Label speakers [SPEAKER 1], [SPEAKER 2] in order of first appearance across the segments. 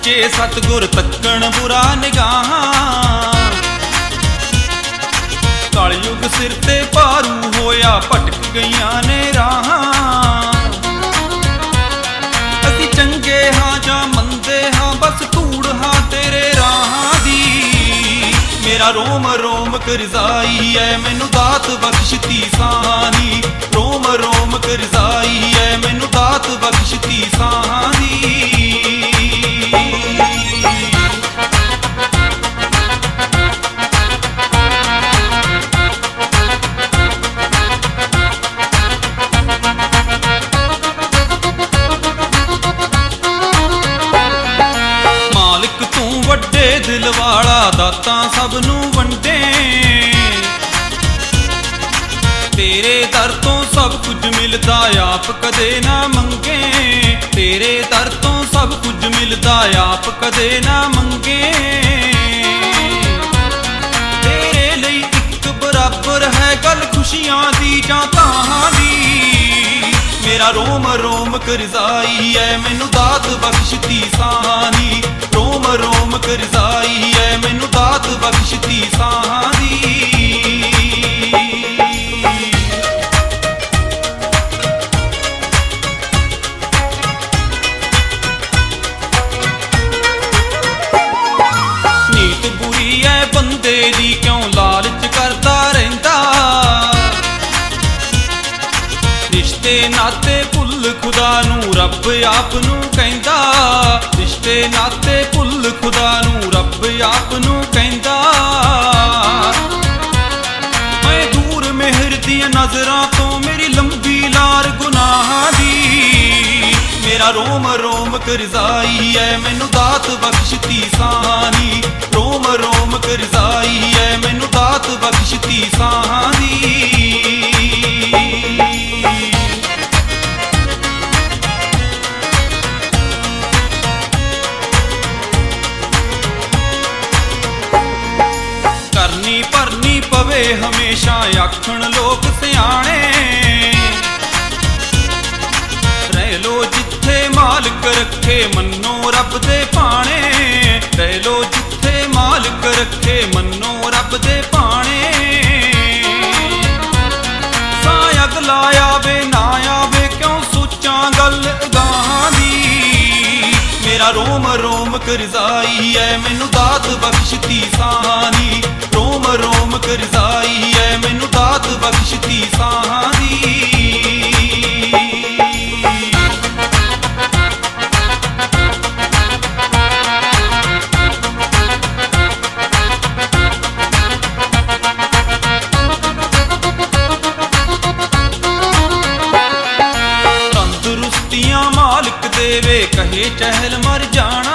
[SPEAKER 1] ਸੱਚੇ ਸਤਗੁਰ ਤੱਕਣ ਬੁਰਾ ਨਿਗਾਹਾਂ। ਕਲਯੁਗ ਸਿਰ ਤੇ ਭਾਰੂ ਹੋਇਆ ਭਟਕ ਗਈਆਂ ਨੇ ਰਾਹਾਂ। ਅਸੀਂ ਚੰਗੇ ਹਾਂ ਜਾਂ ਮੰਦੇ ਹਾਂ, ਬਸ ਧੂੜ ਹਾਂ ਤੇਰੇ ਰਾਹਾਂ ਦੀ। ਮੇਰਾ ਰੋਮ ਰੋਮ ਕਰਜ਼ਾਈ ਐ, ਮੈਨੂੰ ਦਾਤ ਬਖਸ਼ਤੀ ਸਾਨੀ ਰੋਮ ਰੋਮ ਕਰਜ਼ਾਈ ਨੂੰ ਵੰਡੇ। ਤੇਰੇ ਦਰ ਤੋਂ ਸਭ ਕੁਝ ਮਿਲਦਾ, ਆਪ ਕਦੇ ਨਾ ਮੰਗੇ। ਤੇਰੇ ਦਰ ਤੋਂ ਸਭ ਕੁਝ ਮਿਲਦਾ, ਆਪ ਕਦੇ ਨਾ ਮੰਗੇ। ਤੇਰੇ ਲਈ ਇੱਕ ਬਰਾਬਰ ਹੈ ਗੱਲ ਖੁਸ਼ੀਆਂ ਦੀ, ਜਾਂ ਮੇਰਾ ਰੋਮ ਰੋਮ ਕਰਜ਼ਾਈ ਐ ਮੈਨੂੰ ਦਾਤ ਬਖਸ਼ਤੀ ਸਾਨੀ ਰੋਮ ਰੋਮ ਕਰਜ਼ਾਈ ਐ ਮੈਨੂੰ ਦਾਤ ਬਖਸ਼ਤੀ ਸਾਨੀ ਨੀਤ ਬੁਰੀ ਐ ਬੰਦੇ ਦੀ ਖੁਦਾ ਨੂੰ ਰੱਬ ਆਪ ਨੂੰ ਕਹਿੰਦਾ। ਰਿਸ਼ਤੇ ਨਾਤੇ ਭੁੱਲ ਖੁਦਾ ਨੂੰ ਰੱਬ ਆਪ ਨੂੰ ਕਹਿੰਦਾ। ਮੈਂ ਦੂਰ ਮਿਹਰ ਦੀਆਂ ਨਜ਼ਰਾਂ ਤੋਂ ਮੇਰੀ ਲੰਬੀ ਲਾਰ ਗੁਨਾਹਾਂ ਦੀ। ਮੇਰਾ ਰੋਮ ਰੋਮ ਕਰਜ਼ਾਈ ਐ, ਮੈਨੂੰ ਦਾਤ ਬਖਸ਼ਤੀ ਸਾਨੀ ਰੋਮ ਰੋਮ ਕਰਜ਼ਾਈ ਐ, ਮੈਨੂੰ ਦਾਤ ਬਖਸ਼ਤੀ ਸਾਨੀ ਭਰਨੀ ਹਮੇਸ਼ਾ ਆਖਣ ਲੋਕ ਸਿਆਣੇ। ਰਹਿ ਲੋ ਜਿੱਥੇ ਮਾਲਕ ਰੱਖੇ ਮੰਨੋ ਰੱਬ ਦੇ ਪਾਣੇ ਰਹਿ ਲੋ ਜਿੱਥੇ ਮਾਲਕ ਰੱਖੇ ਮੰਨੋ ਰੱਬ ਦੇ ਪਾਣੇ ਸਾਂ ਅਗਲਾ ਆਵੇ ਨਾ ਆਵੇ, ਕਿਉਂ ਸੋਚਾਂ ਗੱਲ ਅਗਾਹਾਂ ਦੀ? ਮੇਰਾ ਰੋਮ ਰੋਮ ਕਰਜ਼ਾਈ ਐ, ਮੈਨੂੰ ਦਾਤ ਬਖਸ਼ਤੀ ਸਾਨੀ ਰੋਮ ਰੋਮ ਕਰਜ਼ਾਈ ਐ, ਮੈਨੂੰ ਦਾਤ ਬਖਸ਼ਤੀ ਦੀ। ਤੰਦਰੁਸਤੀਆਂ ਮਾਲਕ ਦੇਵੇ, ਕਹੇ ਚਹਿਲ ਮਰ ਜਾਣਾ।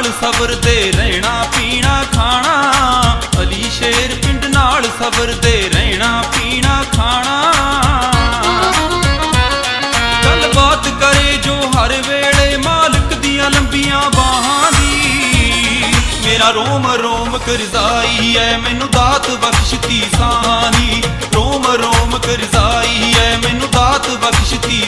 [SPEAKER 1] ਨਾਲ ਸਬਰ ਦੇ ਰਹਿਣਾ, ਪੀਣਾ, ਖਾਣਾ। ਅਲੀ ਸ਼ੇਰ ਪਿੰਡ ਨਾਲ ਸਬਰ ਦੇ ਰਹਿਣਾ, ਪੀਣਾ, ਖਾਣਾ। ਗੱਲਬਾਤ ਕਰੇ ਜੋ ਹਰ ਵੇਲੇ ਮਾਲਕ ਦੀਆਂ ਲੰਬੀਆਂ ਬਾਹਾਂ ਦੀ। ਮੇਰਾ ਰੋਮ ਰੋਮ ਕਰਜ਼ਾਈ ਐ, ਮੈਨੂੰ ਦਾਤ ਬਖਸ਼ਤੀ ਸਾਨੀ ਰੋਮ ਰੋਮ ਕਰਜ਼ਾਈ ਐ, ਮੈਨੂੰ ਦਾਤ ਬਖਸ਼ਤੀ